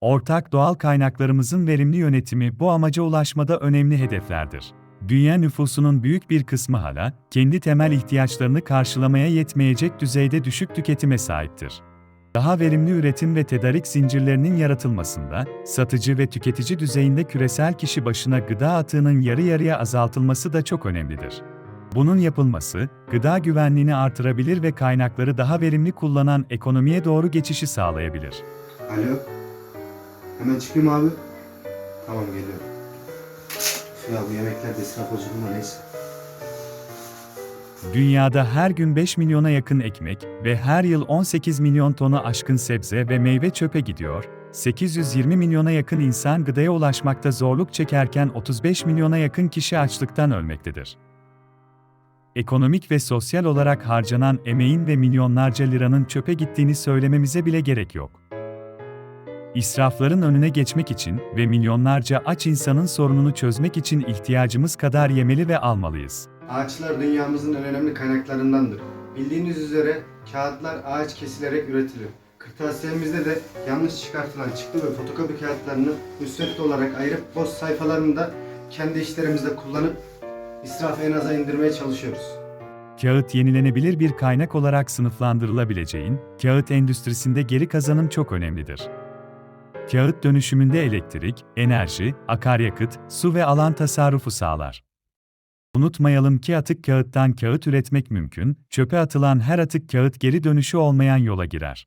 Ortak doğal kaynaklarımızın verimli yönetimi bu amaca ulaşmada önemli hedeflerdir. Dünya nüfusunun büyük bir kısmı hala kendi temel ihtiyaçlarını karşılamaya yetmeyecek düzeyde düşük tüketime sahiptir. Daha verimli üretim ve tedarik zincirlerinin yaratılmasında, satıcı ve tüketici düzeyinde küresel kişi başına gıda atığının yarı yarıya azaltılması da çok önemlidir. Bunun yapılması, gıda güvenliğini artırabilir ve kaynakları daha verimli kullanan ekonomiye doğru geçişi sağlayabilir. Alo. Hemen çıkayım abi. Tamam geliyorum. Ya bu yemekler de israf ama neyse. Dünyada her gün 5 milyona yakın ekmek ve her yıl 18 milyon tonu aşkın sebze ve meyve çöpe gidiyor. 820 milyona yakın insan gıdaya ulaşmakta zorluk çekerken 35 milyona yakın kişi açlıktan ölmektedir. Ekonomik ve sosyal olarak harcanan emeğin ve milyonlarca liranın çöpe gittiğini söylememize bile gerek yok. İsrafların önüne geçmek için ve milyonlarca aç insanın sorununu çözmek için ihtiyacımız kadar yemeli ve almalıyız. Ağaçlar dünyamızın en önemli kaynaklarındandır. Bildiğiniz üzere kağıtlar ağaç kesilerek üretiliyor. Kırtasiyemizde de yanlış çıkartılan çıktı ve fotokopi kağıtlarını müsvedde olarak ayırıp boş sayfalarını da kendi işlerimizde kullanıp israfı en aza indirmeye çalışıyoruz. Kağıt yenilenebilir bir kaynak olarak sınıflandırılabileceğin, kağıt endüstrisinde geri kazanım çok önemlidir. Kağıt dönüşümünde elektrik, enerji, akaryakıt, su ve alan tasarrufu sağlar. Unutmayalım ki atık kağıttan kağıt üretmek mümkün, çöpe atılan her atık kağıt geri dönüşü olmayan yola girer.